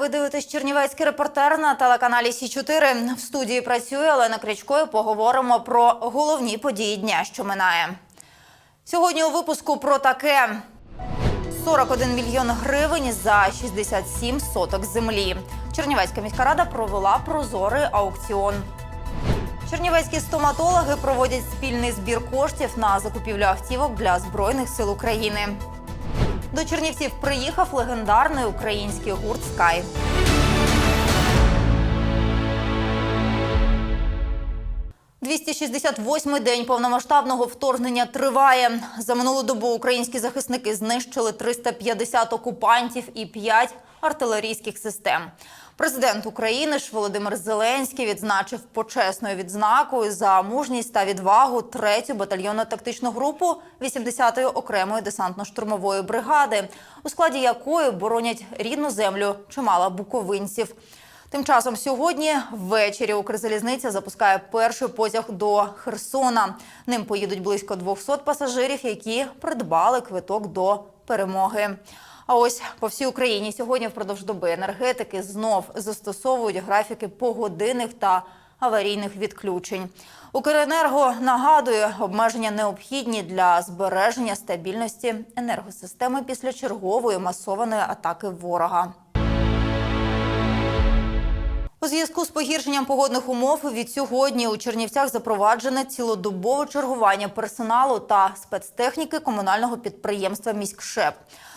ви дивитесь Чернівецький репортер на телеканалі Сі 4 В студії працює Олена Крячко. і Поговоримо про головні події дня, що минає. Сьогодні у випуску про таке: 41 мільйон гривень за 67 соток землі. Чернівецька міська рада провела прозорий аукціон. Чернівецькі стоматологи проводять спільний збір коштів на закупівлю автівок для збройних сил України. До Чернівців приїхав легендарний український гурт Скай. «268-й день повномасштабного вторгнення триває. За минулу добу українські захисники знищили 350 окупантів і 5 артилерійських систем. Президент України ж Володимир Зеленський відзначив почесною відзнакою за мужність та відвагу 3-ю батальйонну тактичну групу 80-ї окремої десантно-штурмової бригади, у складі якої боронять рідну землю чимало буковинців. Тим часом сьогодні ввечері Укрзалізниця запускає перший потяг до Херсона. Ним поїдуть близько 200 пасажирів, які придбали квиток до перемоги. А ось по всій Україні сьогодні впродовж доби енергетики знов застосовують графіки погодинних та аварійних відключень. Укренерго нагадує, обмеження необхідні для збереження стабільності енергосистеми після чергової масованої атаки ворога. У зв'язку з погіршенням погодних умов від сьогодні у Чернівцях запроваджене цілодобове чергування персоналу та спецтехніки комунального підприємства «Міськшеп».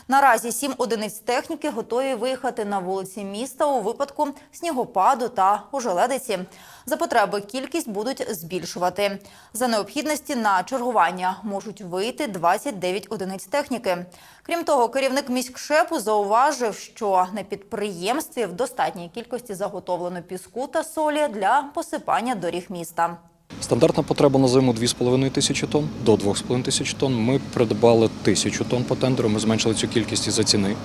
Наразі сім одиниць техніки готові виїхати на вулиці міста у випадку снігопаду та ожеледиці. За потреби кількість будуть збільшувати. За необхідності на чергування можуть вийти 29 одиниць техніки. Крім того, керівник міськшепу зауважив, що на підприємстві в достатній кількості заготовлено піску та солі для посипання доріг міста. Стандартна потреба на зиму 2,5 тисячі тонн до 2,5 тисяч тонн. Ми придбали тисячу тонн по тендеру. Ми зменшили цю кількість із-за ціни.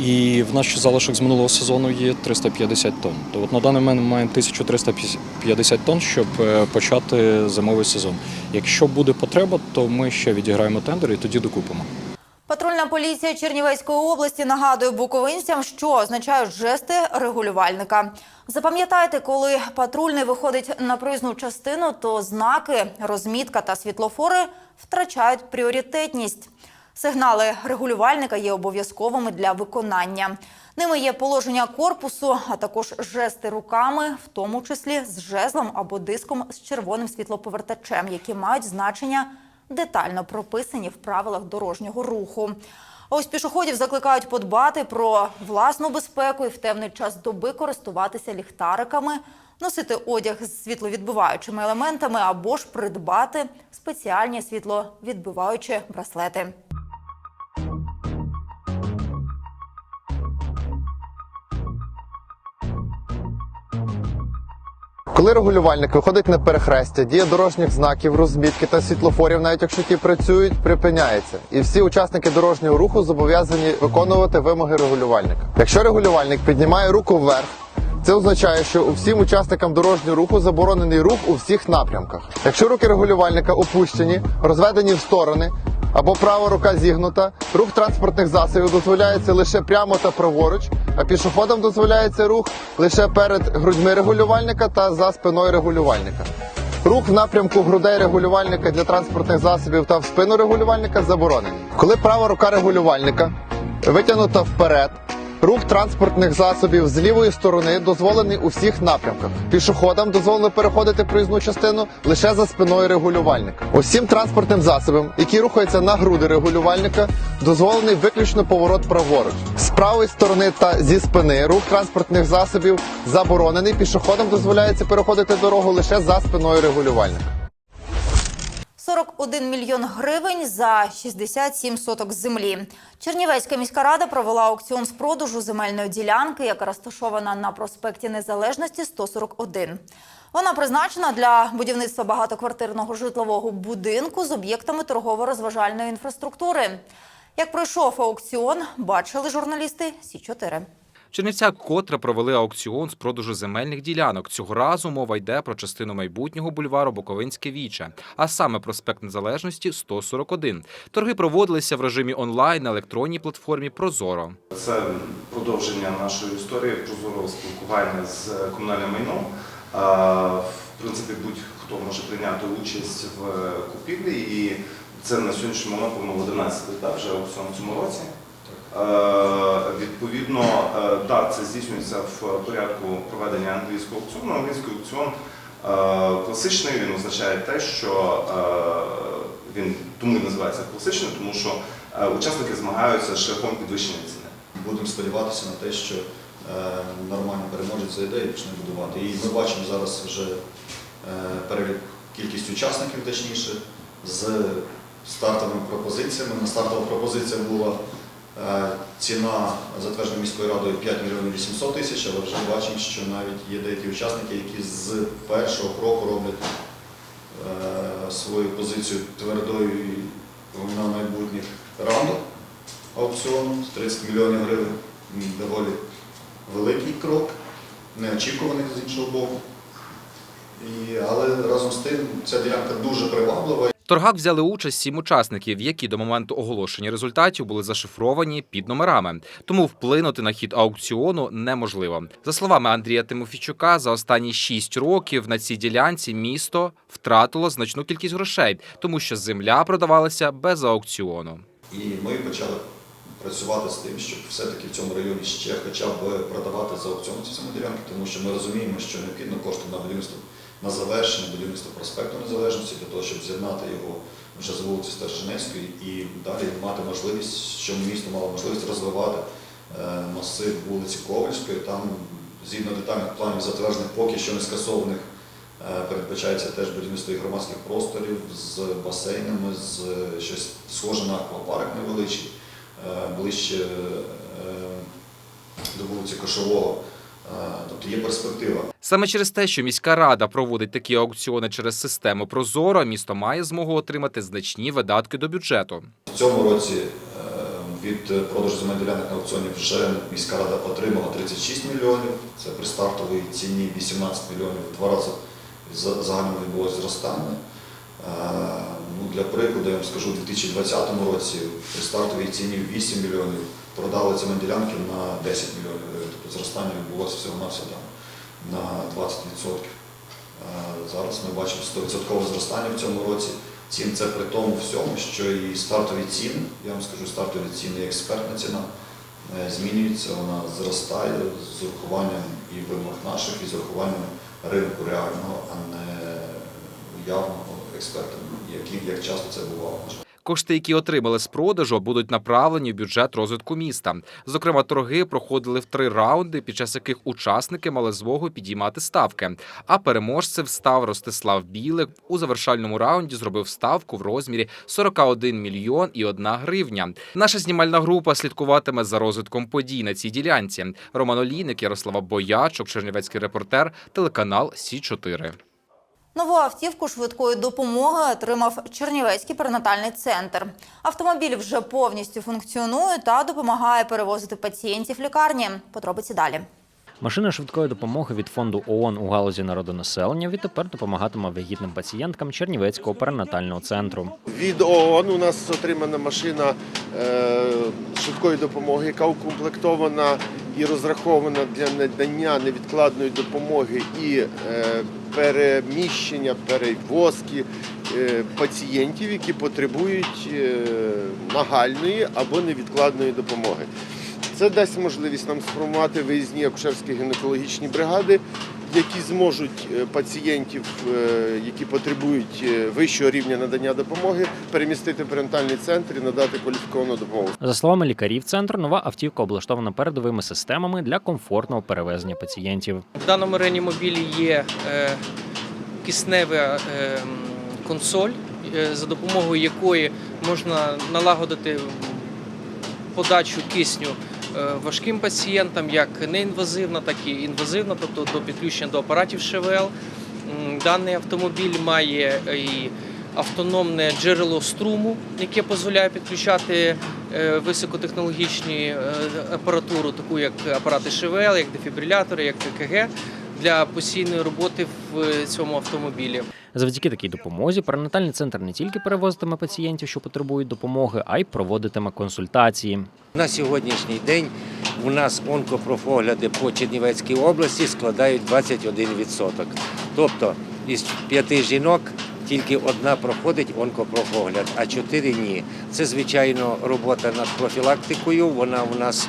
І в ще залишок з минулого сезону є 350 тонн. То от на даний момент ми маємо 1350 тонн, щоб е, почати зимовий сезон. Якщо буде потреба, то ми ще відіграємо тендер і тоді докупимо. Патрульна поліція Чернівецької області нагадує буковинцям, що означають жести регулювальника. Запам'ятайте, коли патрульний виходить на проїзну частину, то знаки, розмітка та світлофори втрачають пріоритетність. Сигнали регулювальника є обов'язковими для виконання. Ними є положення корпусу, а також жести руками, в тому числі з жезлом або диском з червоним світлоповертачем, які мають значення детально прописані в правилах дорожнього руху. А ось пішоходів закликають подбати про власну безпеку і в темний час доби користуватися ліхтариками, носити одяг з світловідбиваючими елементами або ж придбати спеціальні світловідбиваючі браслети. Коли регулювальник виходить на перехрестя, дія дорожніх знаків, розмітки та світлофорів, навіть якщо ті працюють, припиняється. І всі учасники дорожнього руху зобов'язані виконувати вимоги регулювальника. Якщо регулювальник піднімає руку вверх, це означає, що усім учасникам дорожнього руху заборонений рух у всіх напрямках. Якщо руки регулювальника опущені, розведені в сторони або права рука зігнута, рух транспортних засобів дозволяється лише прямо та праворуч, а пішоходам дозволяється рух лише перед грудьми регулювальника та за спиною регулювальника. Рух в напрямку грудей регулювальника для транспортних засобів та в спину регулювальника заборонений. Коли права рука регулювальника витягнута вперед, рух транспортних засобів з лівої сторони дозволений у всіх напрямках. Пішоходам дозволено переходити проїзну частину лише за спиною регулювальника. Усім транспортним засобам, які рухаються на груди регулювальника, дозволений виключно поворот праворуч. З правої сторони та зі спини рух транспортних засобів заборонений. Пішоходам дозволяється переходити дорогу лише за спиною регулювальника. 41 мільйон гривень за 67 соток землі. Чернівецька міська рада провела аукціон з продажу земельної ділянки, яка розташована на проспекті Незалежності 141. Вона призначена для будівництва багатоквартирного житлового будинку з об'єктами торгово-розважальної інфраструктури. Як пройшов аукціон, бачили журналісти Сі 4 Чернівця котре провели аукціон з продажу земельних ділянок. Цього разу мова йде про частину майбутнього бульвару Буковинське віче, а саме проспект Незалежності 141. Торги проводилися в режимі онлайн на електронній платформі Прозоро. Це продовження нашої історії прозорого спілкування з комунальним майном. В принципі, будь-хто може прийняти участь в купівлі, і це на сьогоднішній момент по 11 етап вже аукціон в цьому році. Е, Відповідно, е, так, це здійснюється в порядку проведення англійського аукціону. Англійський аукціон е, класичний, він означає те, що е, він тому і називається класичним, тому що е, учасники змагаються шляхом підвищення ціни. Будемо сподіватися на те, що е, нормально переможець зайде і почне будувати. І ми бачимо зараз вже е, перелік кількість учасників, точніше, з стартовими пропозиціями. На стартова пропозиція була е, ціна затверджена міською радою 5 мільйонів 800 тисяч, але вже бачимо, що навіть є деякі учасники, які з першого кроку роблять е, свою позицію твердою на майбутніх раундах аукціону з 30 мільйонів гривень. Доволі великий крок, неочікуваний з іншого боку. Але разом з тим ця ділянка дуже приваблива. В торгах взяли участь сім учасників, які до моменту оголошення результатів були зашифровані під номерами. Тому вплинути на хід аукціону неможливо. За словами Андрія Тимофійчука, за останні шість років на цій ділянці місто втратило значну кількість грошей, тому що земля продавалася без аукціону. І ми почали працювати з тим, щоб все-таки в цьому районі ще хоча б продавати за аукціон ці самі ділянки, тому що ми розуміємо, що необхідно кошти на будівництво на завершення будівництва проспекту Незалежності для того, щоб з'єднати його вже з вулиці Стерженецької і далі мати можливість, щоб місто мало можливість розвивати е, масив вулиці Ковальської. Там згідно детальних планів затверджених, поки що не скасованих, е, передбачається теж будівництво і громадських просторів з басейнами, з е, щось схоже на аквапарк невеличкий, ближче до вулиці Кошового. Е, Тобто є перспектива. Саме через те, що міська рада проводить такі аукціони через систему Прозоро, місто має змогу отримати значні видатки до бюджету. В цьому році е, від продажу земельних ділянок на аукціоні вже міська рада отримала 36 мільйонів. Це при стартовій ціні 18 мільйонів. Два рази за- загально відбулося зростання. Е, Ну, для прикладу, я вам скажу, у 2020 році при стартовій ціні 8 мільйонів продали земельні ділянки на 10 мільйонів. Тобто зростання відбулося всього на всього на 20%. Е, Зараз ми бачимо 100% зростання в цьому році. Цін це при тому всьому, що і стартові ціни, я вам скажу, стартові ціни і експертна ціна е, змінюється, вона зростає з урахуванням і вимог наших, і з урахуванням ринку реального, а не уявного експертом, яким як часто це бувало. Кошти, які отримали з продажу, будуть направлені в бюджет розвитку міста. Зокрема, торги проходили в три раунди, під час яких учасники мали змогу підіймати ставки. А переможцем став Ростислав Білик. У завершальному раунді зробив ставку в розмірі 41 мільйон і 1 гривня. Наша знімальна група слідкуватиме за розвитком подій на цій ділянці. Роман Олійник, Ярослава Боячок, Чернівецький репортер, телеканал Сі 4 Нову автівку швидкої допомоги отримав Чернівецький перинатальний центр. Автомобіль вже повністю функціонує та допомагає перевозити пацієнтів лікарні. Подробиці далі. Машина швидкої допомоги від фонду ООН у галузі народонаселення відтепер допомагатиме вагітним пацієнткам Чернівецького перинатального центру. Від ООН у нас отримана машина е, швидкої допомоги, яка укомплектована і розрахована для надання невідкладної допомоги і е, переміщення, перевозки е, пацієнтів, які потребують е, нагальної або невідкладної допомоги. Це дасть можливість нам сформувати виїзні акушерські гінекологічні бригади, які зможуть е, пацієнтів, е, які потребують е, вищого рівня надання допомоги, перемістити в перинатальний центр і надати кваліфіковану допомогу. За словами лікарів центру, нова автівка облаштована передовими системами для комфортного перевезення пацієнтів. В даному реанімобілі є киснева консоль, за допомогою якої можна налагодити подачу кисню важким пацієнтам, як неінвазивна, так і інвазивна, тобто до підключення до апаратів ШВЛ. Даний автомобіль має і автономне джерело струму, яке дозволяє підключати високотехнологічну е, апаратуру, таку як апарати ШВЛ, як дефібрилятори, як ЕКГ, для постійної роботи в цьому автомобілі. Завдяки такій допомозі перинатальний центр не тільки перевозитиме пацієнтів, що потребують допомоги, а й проводитиме консультації. На сьогоднішній день у нас онкопрофогляди по Чернівецькій області складають 21%. Тобто із п'яти жінок тільки одна проходить онкопрофогляд, а чотири ні. Це, звичайно, робота над профілактикою. Вона у нас е,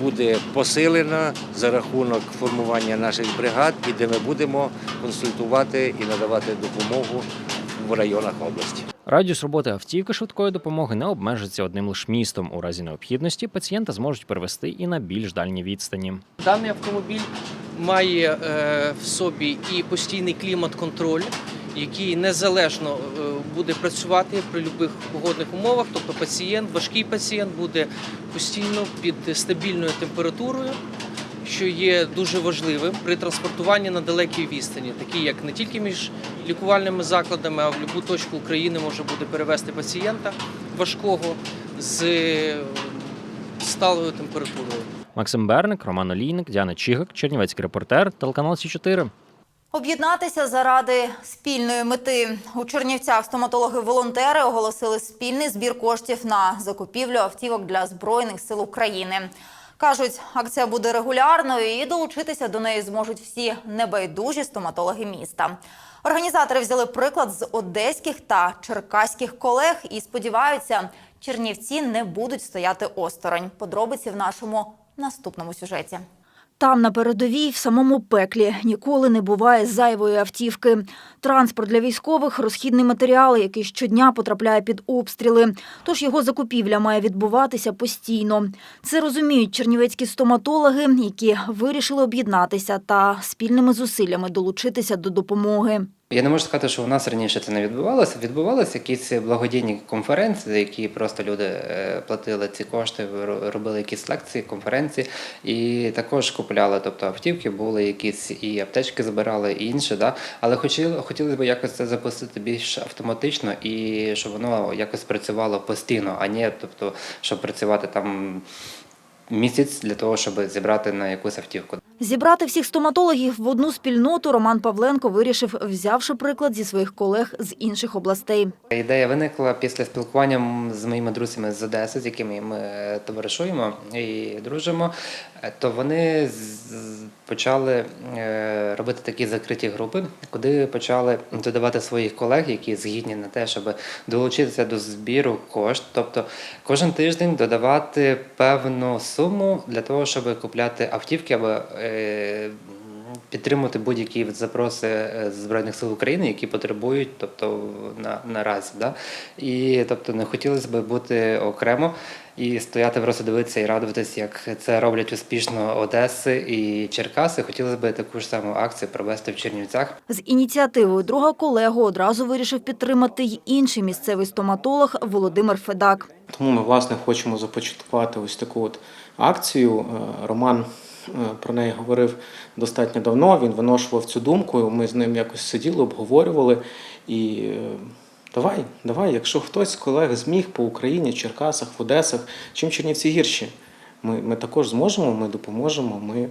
буде посилена за рахунок формування наших бригад, і де ми будемо консультувати і надавати допомогу в районах області. Радіус роботи автівки швидкої допомоги не обмежиться одним лише містом. У разі необхідності пацієнта зможуть перевести і на більш дальні відстані. Даний автомобіль має е, в собі і постійний клімат-контроль, який незалежно е, буде працювати при будь-яких погодних умовах. Тобто пацієнт, важкий пацієнт буде постійно під стабільною температурою, що є дуже важливим при транспортуванні на далекій відстані, такі як не тільки між лікувальними закладами, а в будь-яку точку України може буде перевести пацієнта важкого з е, сталою температурою. Максим Берник, Роман Олійник, Діана Чігак, Чернівецький репортер, телеканал Сі 4 Об'єднатися заради спільної мети у Чернівцях стоматологи-волонтери оголосили спільний збір коштів на закупівлю автівок для збройних сил України. Кажуть, акція буде регулярною і долучитися до неї зможуть всі небайдужі стоматологи міста. Організатори взяли приклад з одеських та черкаських колег і сподіваються, чернівці не будуть стояти осторонь. Подробиці в нашому наступному сюжеті. Там на передовій, в самому пеклі, ніколи не буває зайвої автівки. Транспорт для військових – розхідний матеріал, який щодня потрапляє під обстріли. Тож його закупівля має відбуватися постійно. Це розуміють чернівецькі стоматологи, які вирішили об'єднатися та спільними зусиллями долучитися до допомоги. Я не можу сказати, що у нас раніше це не відбувалося. Відбувалися якісь благодійні конференції, за які просто люди е, платили ці кошти, робили якісь лекції, конференції і також купляли. Тобто автівки були якісь і аптечки збирали, і інше. Да? Але хотіли, хотілося б якось це запустити більш автоматично і щоб воно якось працювало постійно, а не тобто, щоб працювати там місяць для того, щоб зібрати на якусь автівку. Зібрати всіх стоматологів в одну спільноту Роман Павленко вирішив, взявши приклад зі своїх колег з інших областей. Ідея виникла після спілкування з моїми друзями з Одеси, з якими ми товаришуємо і дружимо. Е, То вони почали е, робити такі закриті групи, куди почали додавати своїх колег, які згідні на те, щоб долучитися до збіру кошт. Тобто кожен тиждень додавати певну суму для того, щоб купляти автівки або е, підтримувати будь-які запроси е, Збройних сил України, які потребують, тобто на, наразі. Да? І тобто не хотілося б бути окремо і стояти просто дивитися і радуватися, як це роблять успішно Одеси і Черкаси. Хотілося б таку ж саму акцію провести в Чернівцях. З ініціативою друга колегу одразу вирішив підтримати й інший місцевий стоматолог Володимир Федак. Тому ми власне хочемо започаткувати ось таку от акцію. Е, Роман про неї говорив достатньо давно. Він виношував цю думку. Ми з ним якось сиділи, обговорювали. І е, давай, давай, якщо хтось з колег зміг по Україні, Черкасах, в Одесах, чим Чернівці гірші, ми, ми також зможемо, ми допоможемо. Ми,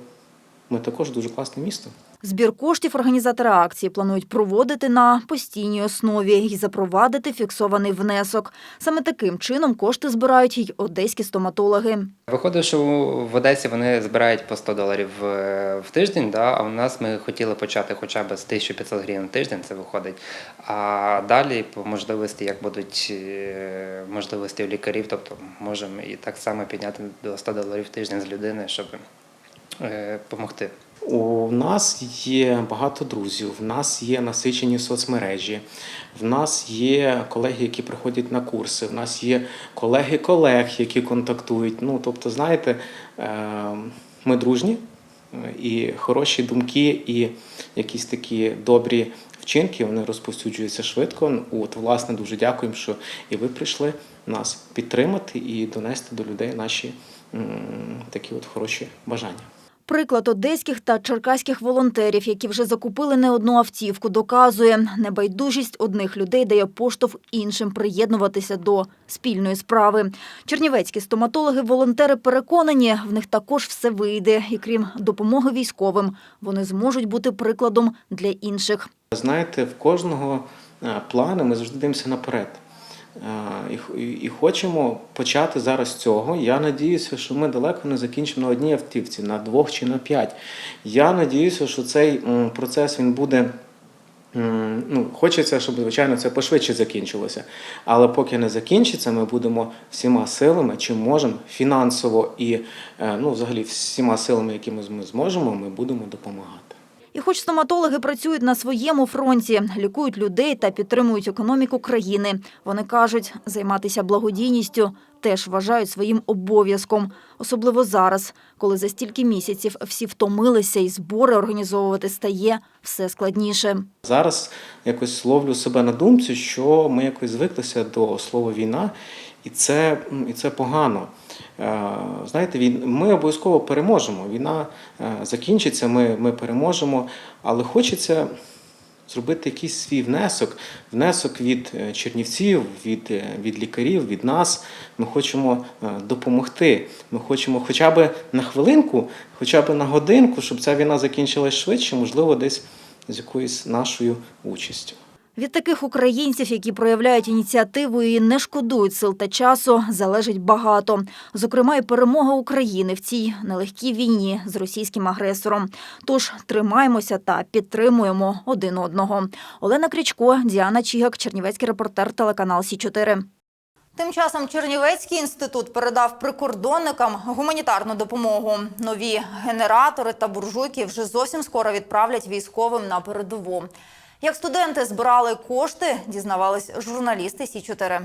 ми також дуже класне місто. Збір коштів організатори акції планують проводити на постійній основі і запровадити фіксований внесок. Саме таким чином кошти збирають й одеські стоматологи. Виходить, що в Одесі вони збирають по 100 доларів в в тиждень, да? а у нас ми хотіли почати хоча б з 1500 гривень в тиждень, це виходить. А далі по можливості, як будуть е, можливості у лікарів, тобто можемо і так само підняти до 100 доларів в тиждень з людини, щоб допомогти. У нас є багато друзів, в нас є насичені соцмережі, в нас є колеги, які приходять на курси, в нас є колеги колег, які контактують. Ну, тобто, знаєте, е, ми дружні і хороші думки, і якісь такі добрі вчинки вони розповсюджуються швидко. От, власне, дуже дякуємо, що і ви прийшли нас підтримати і донести до людей наші такі от хороші бажання. Приклад одеських та черкаських волонтерів, які вже закупили не одну автівку, доказує, небайдужість одних людей дає поштовх іншим приєднуватися до спільної справи. Чернівецькі стоматологи-волонтери переконані, в них також все вийде, і крім допомоги військовим, вони зможуть бути прикладом для інших. Знаєте, в кожного е, плани ми завжди дивимося наперед. Е, І, і, хочемо почати зараз з цього. Я надіюся, що ми далеко не закінчимо на одній автівці, на двох чи на п'ять. Я надіюся, що цей процес він буде. Ну, хочеться, щоб звичайно це пошвидше закінчилося. Але поки не закінчиться, ми будемо всіма силами, чим можемо, фінансово і е, ну, взагалі всіма силами, якими ми зможемо, ми будемо допомагати. І хоч стоматологи працюють на своєму фронті, лікують людей та підтримують економіку країни, вони кажуть, займатися благодійністю теж вважають своїм обов'язком, особливо зараз, коли за стільки місяців всі втомилися і збори організовувати стає все складніше. Зараз якось ловлю себе на думці, що ми якось звиклися до слова війна, і це, і це погано. Е, Знаєте, він, ми обов'язково переможемо. Війна е, закінчиться, ми, ми переможемо, але хочеться зробити якийсь свій внесок, внесок від е, чернівців, від, від лікарів, від нас. Ми хочемо допомогти. Ми хочемо хоча б на хвилинку, хоча б на годинку, щоб ця війна закінчилась швидше, можливо, десь з якоюсь нашою участю. Від таких українців, які проявляють ініціативу і не шкодують сил та часу, залежить багато. Зокрема, і перемога України в цій нелегкій війні з російським агресором. Тож тримаємося та підтримуємо один одного. Олена Крічко, Діана Чігак, Чернівецький репортер, телеканал Сі 4 Тим часом Чернівецький інститут передав прикордонникам гуманітарну допомогу. Нові генератори та буржуйки вже зовсім скоро відправлять військовим на передову. Як студенти збирали кошти, дізнавались журналісти Сі 4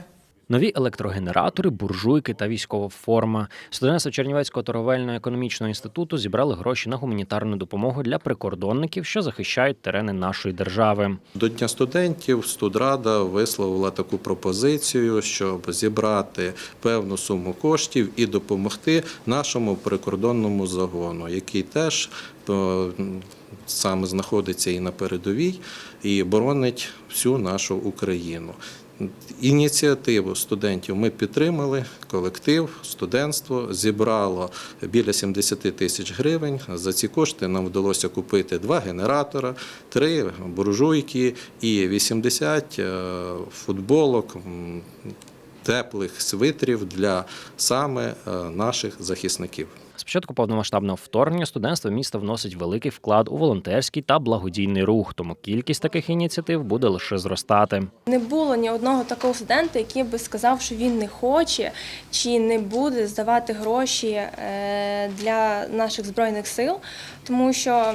Нові електрогенератори, буржуйки та військова форма. Студентство Чернівецького торговельно-економічного інституту зібрали гроші на гуманітарну допомогу для прикордонників, що захищають терени нашої держави. До Дня студентів студрада висловила таку пропозицію, щоб зібрати певну суму коштів і допомогти нашому прикордонному загону, який теж е, саме знаходиться і на передовій, і боронить всю нашу Україну. Ініціативу студентів ми підтримали. Колектив, студентство зібрало біля 70 тисяч гривень. За ці кошти нам вдалося купити два генератора, три буржуйки і 80 е, футболок. Теплих свитрів для саме е, наших захисників. З початку повномасштабного вторгнення студентство міста вносить великий вклад у волонтерський та благодійний рух, тому кількість таких ініціатив буде лише зростати. Не було ні одного такого студента, який би сказав, що він не хоче чи не буде здавати гроші е, для наших збройних сил, тому що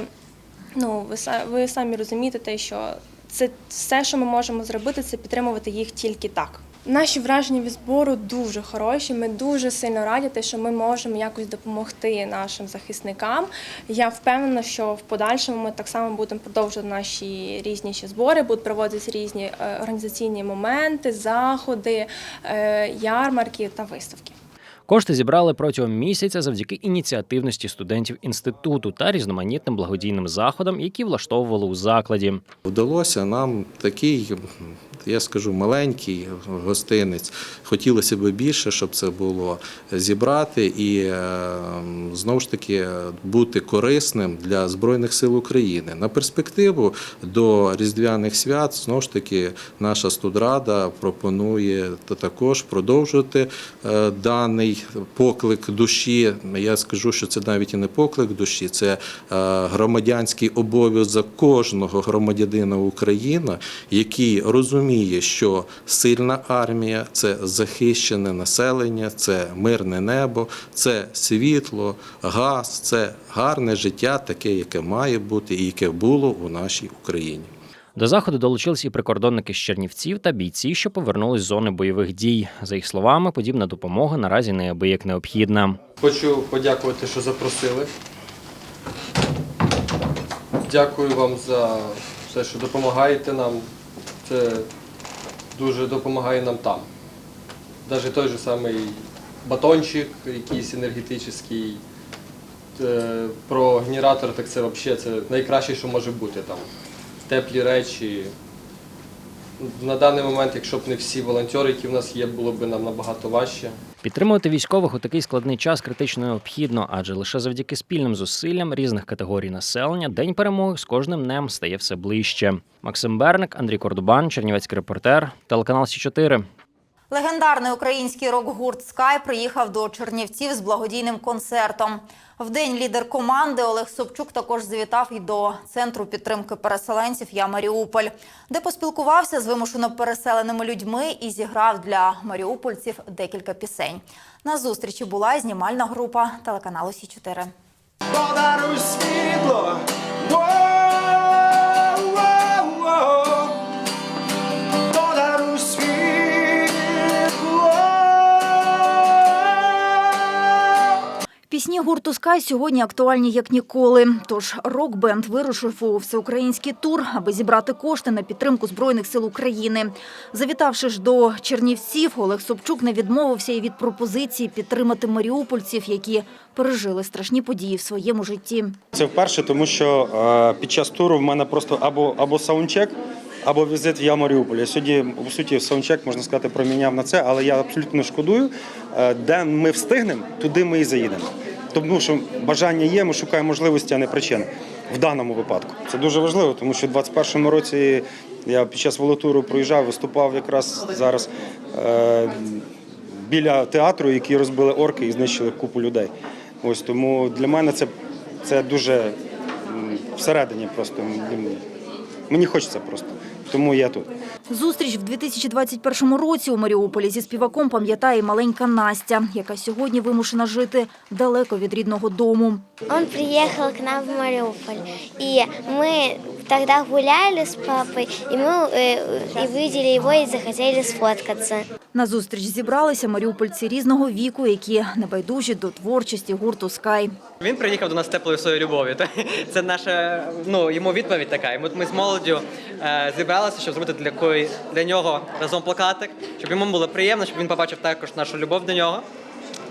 ну ви самі розумієте, те, що це все, що ми можемо зробити, це підтримувати їх тільки так. Наші враження від збору дуже хороші. Ми дуже сильно раді, те, що ми можемо якось допомогти нашим захисникам. Я впевнена, що в подальшому ми так само будемо продовжувати наші різні ще збори, будуть проводитися різні е, організаційні моменти, заходи, е, ярмарки та виставки. Кошти зібрали протягом місяця завдяки ініціативності студентів інституту та різноманітним благодійним заходам, які влаштовували у закладі. Вдалося нам такий, я скажу, маленький гостинець. Хотілося б більше, щоб це було зібрати і е, знову ж таки бути корисним для Збройних сил України. На перспективу до Різдвяних свят знову ж таки наша студрада пропонує та також продовжувати е, даний поклик душі. Я скажу, що це навіть і не поклик душі, це е, громадянський обов'язок кожного громадянина України, який розуміє, що сильна армія це захищене населення, це мирне небо, це світло, газ, це гарне життя, таке, яке має бути і яке було у нашій Україні. До заходу долучились і прикордонники з Чернівців та бійці, що повернулись з зони бойових дій. За їх словами, подібна допомога наразі неабияк необхідна. Хочу подякувати, що запросили. Дякую вам за все, що допомагаєте нам. Це дуже допомагає нам там. Навіть той же самий батончик, якийсь енергетичний, е, про генератор, так це взагалі це найкраще, що може бути там. Теплі речі. На даний момент, якщо б не всі волонтери, які в нас є, було б нам набагато важче. Підтримувати військових у такий складний час критично необхідно, адже лише завдяки спільним зусиллям різних категорій населення день перемоги з кожним днем стає все ближче. Максим Берник, Андрій Кордубан, Чернівецький репортер, телеканал Сі 4 Легендарний український рок-гурт Скай приїхав до Чернівців з благодійним концертом. В день лідер команди Олег Собчук також завітав і до центру підтримки переселенців Я Маріуполь, де поспілкувався з вимушено переселеними людьми і зіграв для маріупольців декілька пісень. На зустрічі була і знімальна група телеканалу Сі 4 Подаруй світло. Пісні гурту Скай сьогодні актуальні як ніколи. Тож рок-бенд вирушив у всеукраїнський тур, аби зібрати кошти на підтримку збройних сил України. Завітавши ж до Чернівців, Олег Собчук не відмовився і від пропозиції підтримати маріупольців, які пережили страшні події в своєму житті. Це вперше, тому що е, під час туру в мене просто або, або саундчек, або візит в я Маріуполь. Я сьогодні, по суті, саундчек, можна сказати, проміняв на це, але я абсолютно шкодую. Е, де ми встигнемо, туди ми і заїдемо. Тому що бажання є, ми шукаємо можливості, а не причини в даному випадку. Це дуже важливо, тому що в 21-му році я під час волотуру проїжджав, виступав якраз зараз е, біля театру, який розбили орки і знищили купу людей. Ось тому для мене це, це дуже всередині просто. Мені хочеться просто. Тому я тут. Зустріч в 2021 році у Маріуполі зі співаком пам'ятає маленька Настя, яка сьогодні вимушена жити далеко від рідного дому. Он приїхав к нам в Маріуполь, і мы тогда гуляли с папой, и мы э, и видели его и захотели сфоткаться. На зустріч зібралися маріупольці різного віку, які небайдужі до творчості гурту Скай. Він приїхав до нас теплою своєю любов'ю. Це наша ну йому відповідь така. І ми з молоддю е, зібралися, щоб зробити для кої для нього разом плакатик, щоб йому було приємно, щоб він побачив також нашу любов до нього.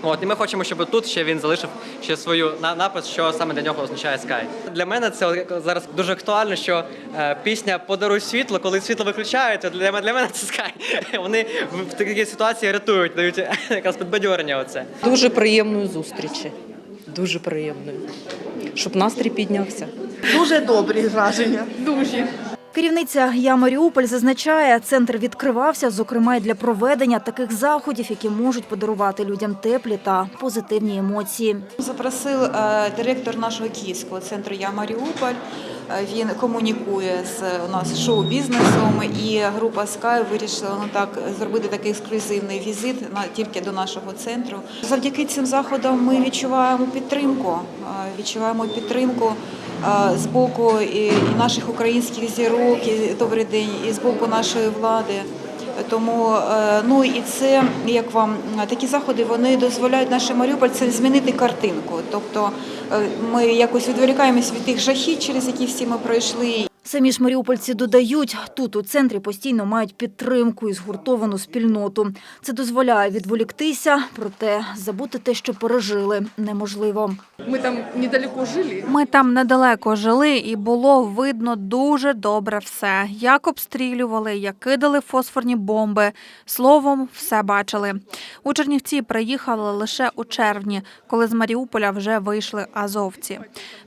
От і ми хочемо, щоб тут ще він залишив ще свою на- напис, що саме для нього означає Sky. Для мене це зараз дуже актуально, що е, пісня Подаруй світло, коли світло виключають, для, мене- для мене це Sky. Вони в в такій ситуації рятують, дають якраз підбадьорення. Оце. Дуже приємної зустрічі. Дуже приємної. Щоб настрій піднявся. Дуже добрі враження. Дуже. Керівниця Я Маріуполь зазначає, центр відкривався, зокрема й для проведення таких заходів, які можуть подарувати людям теплі та позитивні емоції. Запросив е, директор нашого київського центру Я Маріуполь. Е, Він комунікує з у нас шоу-бізнесом, і група Sky вирішила ну так зробити такий ексклюзивний візит на тільки до нашого центру. Завдяки цим заходам ми відчуваємо підтримку. е, Відчуваємо підтримку з боку і, наших українських зірок, і добрий день, і з боку нашої влади. Тому е, ну і це як вам такі заходи вони дозволяють нашим маріупольцям змінити картинку. Тобто е, ми якось відволікаємось від тих жахів, через які всі ми пройшли. Самі ж маріупольці додають, тут у центрі постійно мають підтримку і згуртовану спільноту. Це дозволяє відволіктися, проте забути те, що пережили, неможливо. Ми там недалеко жили. Ми там недалеко жили, і було видно дуже добре все. Як обстрілювали, як кидали фосфорні бомби. Словом, все бачили. У Чернівці приїхали лише у червні, коли з Маріуполя вже вийшли азовці.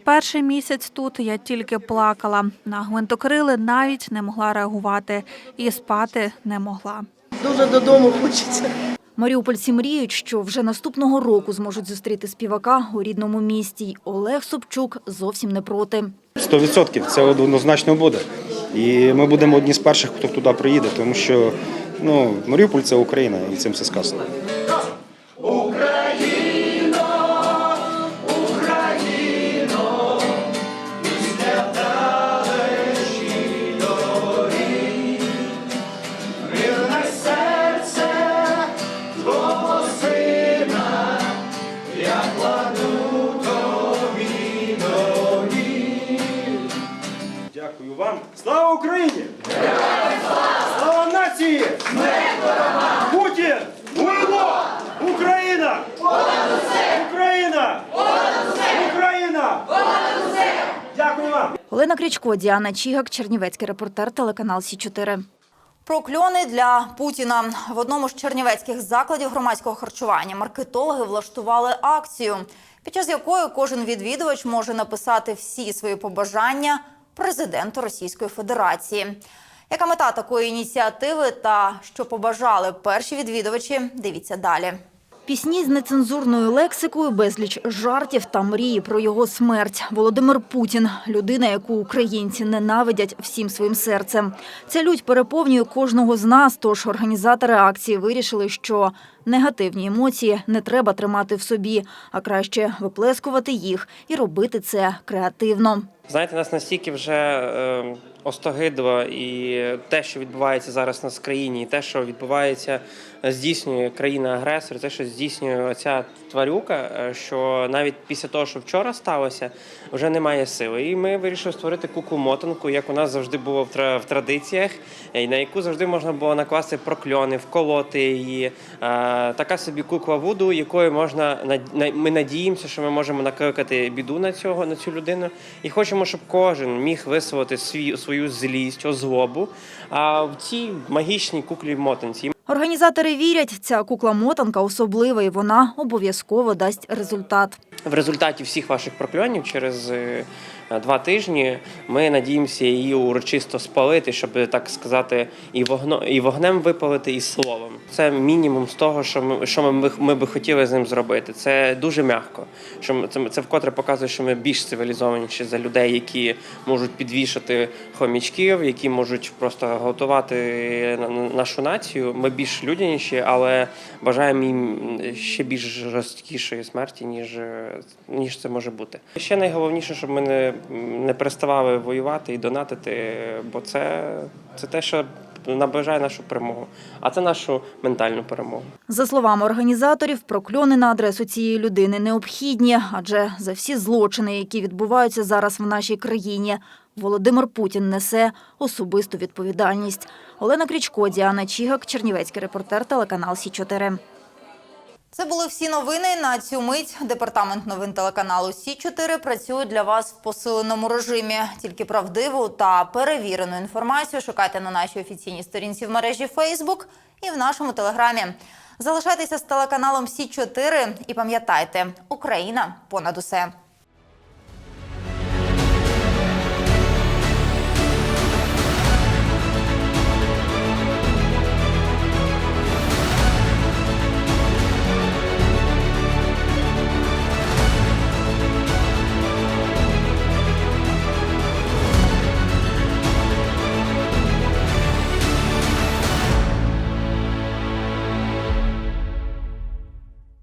Перший місяць тут я тільки плакала. На гвинтокрили навіть не могла реагувати і спати не могла. Дуже додому хочеться. Маріупольці мріють, що вже наступного року зможуть зустріти співака у рідному місті. Олег Собчук зовсім не проти. 100% це однозначно буде. І ми будемо одні з перших, хто туди приїде, тому що ну, Маріуполь це Україна, і цим все сказано. Крічко, Діана Чігак, Чернівецький репортер, телеканал Сі 4 Прокльони для Путіна в одному з чернівецьких закладів громадського харчування маркетологи влаштували акцію, під час якої кожен відвідувач може написати всі свої побажання президенту Російської Федерації. Яка мета такої ініціативи та що побажали перші відвідувачі? Дивіться далі. Пісні з нецензурною лексикою, безліч жартів та мрії про його смерть. Володимир Путін – людина, яку українці ненавидять всім своїм серцем. Ця лють переповнює кожного з нас, тож організатори акції вирішили, що негативні емоції не треба тримати в собі, а краще виплескувати їх і робити це креативно. Знаєте, нас настільки вже е, остогидло і те, що відбувається зараз в країні, і те, що відбувається, здійснює країна-агресор, те, що здійснює ця тварюка, е, що навіть після того, що вчора сталося, вже немає сили. І ми вирішили створити куклу-мотанку, як у нас завжди було в традиціях, і на яку завжди можна було накласти прокльони, вколоти її. Е, Така собі кукла вуду, якою можна ми надіємося, що ми можемо накликати біду на цього на цю людину. І хочемо, щоб кожен міг висловити свій, свою злість, озлобу. А в цій магічній куклі мотанці. Організатори вірять, ця кукла-мотанка особлива і вона обов'язково дасть результат. В результаті всіх ваших прокльонів через е, два тижні ми надіємося її урочисто спалити, щоб так сказати, і вогно і вогнем випалити, і словом. Це мінімум з того, що ми що ми, ми би хотіли з ним зробити. Це дуже м'яко. Що ми- це, це вкотре показує, що ми більш цивілізованіші за людей, які можуть підвішати хомічків, які можуть просто готувати на- на- нашу націю. Ми більш людяніші, але бажаємо їм ще більш жорсткішої смерті, ніж, е, ніж це може бути. Ще найголовніше, щоб ми не, не переставали воювати і донатити, бо це, це те, що наближає нашу перемогу, а це нашу ментальну перемогу. За словами організаторів, прокльони на адресу цієї людини необхідні, адже за всі злочини, які відбуваються зараз в нашій країні, Володимир Путін несе особисту відповідальність. Олена Крічко, Діана Чігак, Чернівецький репортер, телеканал Сі 4 Це були всі новини на цю мить. Департамент новин телеканалу Сі 4 працює для вас в посиленому режимі. Тільки правдиву та перевірену інформацію шукайте на нашій офіційній сторінці в мережі Facebook і в нашому телеграмі. Залишайтеся з телеканалом Сі 4 і пам'ятайте, Україна понад усе.